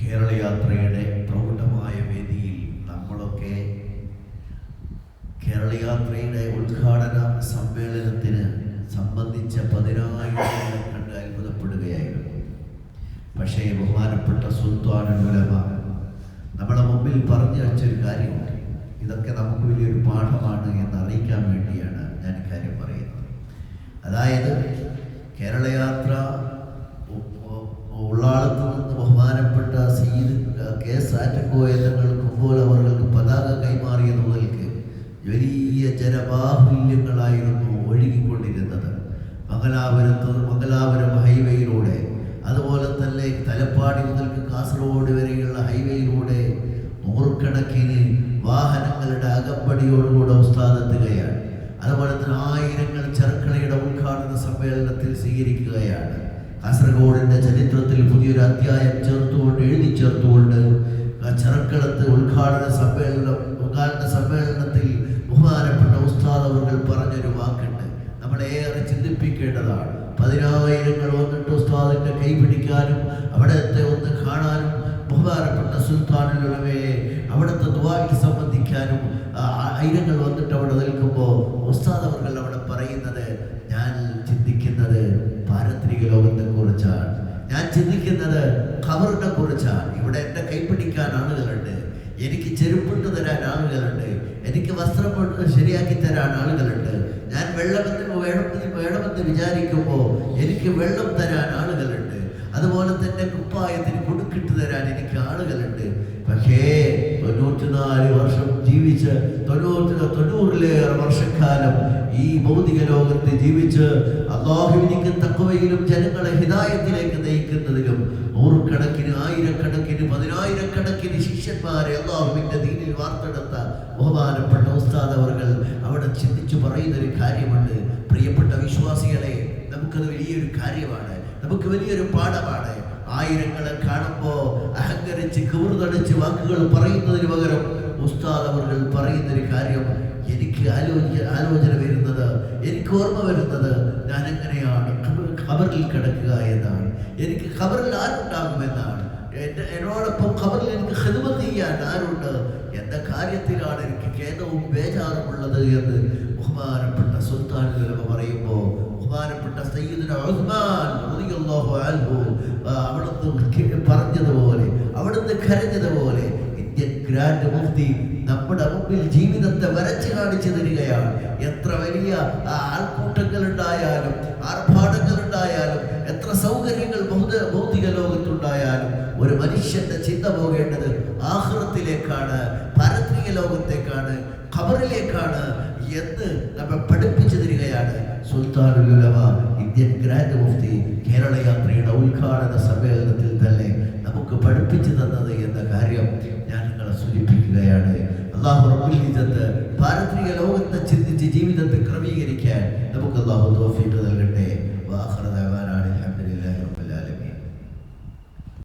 കേരളയാത്രയുടെ പ്രൗഢമായ വേദിയിൽ നമ്മളൊക്കെ കേരളയാത്രയുടെ ഉദ്ഘാടന സമ്മേളനത്തിന് സംബന്ധിച്ച പതിനായിരങ്ങളെ കണ്ട് അത്ഭുതപ്പെടുകയായിരുന്നു. പക്ഷേ ബഹുമാനപ്പെട്ട സുൽത്താനുലമ നമ്മളെ മുമ്പിൽ പറഞ്ഞു വെച്ചൊരു കാര്യമുണ്ട്. ഇതൊക്കെ നമുക്ക് വലിയൊരു പാഠമാണ് എന്ന് അറിയിക്കാൻ വേണ്ടിയാണ് ഞാൻ ഇക്കാര്യം പറയുന്നത്. അതായത് കേരളയാത്ര കെ സാറ്റക്കോയ പോലെ അവർക്ക് പതാക കൈമാറിയത് മുതൽക്ക് വലിയ ജനബാഹുല്യങ്ങളായിരുന്നു ഒഴുകിക്കൊണ്ടിരുന്നത്. മംഗലാപുരത്ത് മംഗലാപുരം ഹൈവേയിലൂടെ അതുപോലെ തന്നെ തലപ്പാടി മുതൽക്ക് കാസർഗോഡ് വരെയുള്ള ഹൈവേയിലൂടെ നൂറുകണക്കിന് വാഹനങ്ങളുടെ അകമ്പടിയോടുകൂടെ ഉസ്താദെത്തുകയാണ്. അതുപോലെ തന്നെ ആയിരങ്ങൾ ചെറുക്കളയുടെ ഉദ്ഘാടന സമ്മേളനത്തിൽ സ്വീകരിക്കുകയാണ്. കാസർഗോഡിന്റെ ചരിത്രത്തിൽ പുതിയൊരു അധ്യായം ചേർത്തുകൊണ്ട് എഴുതി ചേർത്തുകൊണ്ട് ചെറുക്കളത്ത് ഉദ്ഘാടന സമ്മേളനം ഉദ്ഘാടന സമ്മേളനത്തിൽ ബഹുമാനപ്പെട്ട ഉസ്താദ് അവർ പറഞ്ഞൊരു വാക്കുണ്ട്. ഏറെ ചിന്തിപ്പിക്കേണ്ടതാണ്. പതിനായിരങ്ങൾ വന്നിട്ട് ഉസ്താദിന്റെ കൈ പിടിക്കാനും അവിടത്തെ ഒന്ന് കാണാനും ബഹുമാനപ്പെട്ട സുൽത്താനിലുള്ളവയെ അവിടുത്തെ ദുബായിൽ സംബന്ധിക്കാനും ആയിരങ്ങൾ വന്നിട്ട് അവിടെ നിൽക്കുമ്പോൾ ഉസ്താദ് അവർ അവിടെ പറയുന്നത് ഞാൻ ചിന്തിക്കുന്നത് പാരത്രിക ലോകത്തെ കുറിച്ചാണ് ഞാൻ ചിന്തിക്കുന്നത് ഖബറിനെ കുറിച്ചാണ്. ഇവിടെ എന്റെ കൈപ്പിടിക്കാൻ ആളുകളുണ്ട്. എനിക്ക് ചെരുപ്പിട്ട് തരാൻ ആളുകളുണ്ട്. എനിക്ക് വസ്ത്രം ശരിയാക്കി തരാൻ ആളുകളുണ്ട്. ഞാൻ വെള്ളമെന്ന് വേണമെന്ന് വേണമെന്ന് വിചാരിക്കുമ്പോൾ എനിക്ക് വെള്ളം തരാൻ ആളുകളുണ്ട്. അതുപോലെ തന്നെ കുപ്പായത്തിന് കൊടുക്കിട്ട് തരാൻ എനിക്ക് ആളുകളുണ്ട്. പക്ഷേ തൊണ്ണൂറ്റിനാല് വർഷം ജീവിച്ച് തൊണ്ണൂറ്റി തൊണ്ണൂറിലേറെ വർഷക്കാലം ഈ ഭൗതിക ലോകത്ത് ജീവിച്ച് അള്ളാഹുവിനിക്ക് തക്കവയിലും ജനങ്ങളെ ഹിതായത്തിലേക്ക് നയിക്കുന്നതിലും ശിഷ്യന്മാരെ അള്ളാഹുവിന്റെ ദീനിൽ വാർത്തെടുത്ത ബഹുമാനപ്പെട്ട ഉസ്താദ് അവർകൾ അവിടെ ചിന്തിച്ചു പറയുന്ന ഒരു കാര്യമുണ്ട്. പ്രിയപ്പെട്ട വിശ്വാസികളെ നമുക്കത് വലിയൊരു കാര്യമാണ്. നമുക്ക് വലിയൊരു പാഠമാണ്. ആയിരങ്ങളെ കാണുമ്പോൾ അഹങ്കരിച്ച് കിറുതടിച്ച് വാക്കുകൾ പറയുന്നതിന് പകരം ഉസ്താദ് അവർകൾ പറയുന്ന ഒരു കാര്യം എനിക്ക് ആലോചന ആലോചന വരുന്നത് എനിക്ക് ഓർമ്മ വരുന്നത് ഞാൻ എങ്ങനെയാണ് ഖബ- ഖബറിൽ കിടക്കുക എന്നാണ്. എനിക്ക് ഖബറിൽ ആരുണ്ടാകുമെന്നാണ്. എന്റെ എന്നോടൊപ്പം ഖബറിൽ എനിക്ക് ഹിദ്മത്ത് ചെയ്യാൻ ആരുണ്ട്? എന്ന കാര്യത്തിലാണ് എനിക്ക് ഖേദവും ബേജാറുമുള്ളത് എന്ന് ബഹുമാനപ്പെട്ട സുൽത്താൻ പറയുമ്പോൾ ബഹുമാനപ്പെട്ട സയ്യിദുന ഉസ്മാൻ അൻഹു അവിടുന്ന് പറഞ്ഞതുപോലെ അവിടുന്ന് കരഞ്ഞതുപോലെ ഇന്ത്യൻ ഗ്രാൻഡ് മുഫ്തി നമ്മുടെ മുമ്പിൽ ജീവിതത്തെ വരച്ചു കാണിച്ചു തരികയാണ്. എത്ര വലിയ ആ, ആൾക്കൂട്ടങ്ങൾ ഉണ്ടായാലും ആർഭാടങ്ങൾ ഒരു മനുഷ്യന്റെ ചിന്ത പോകേണ്ടത് ആഹൃത്തിലേക്കാണ് പാരത്രിക ലോകത്തേക്കാണ് ഖബറിലേക്കാണ് എന്ന് നമ്മൾ പഠിപ്പിച്ചു തരികയാണ് സുൽത്താനുലമ ഇന്ത്യൻ ഗ്രാൻഡ് മുഫ്തി കേരള യാത്രയുടെ ഉദ്ഘാടന സമ്മേളനത്തിൽ തന്നെ നമുക്ക് പഠിപ്പിച്ചു തന്നത് എന്ന കാര്യം ഞാൻ നിങ്ങളെ സൂചിപ്പിക്കുകയാണ്. അള്ളാഹു റബ്ബുൽ ഇസത്ത് പാരത്രിക ലോകത്തെ ചിന്തിച്ച് ജീവിതത്തെ ക്രമീകരിക്കുക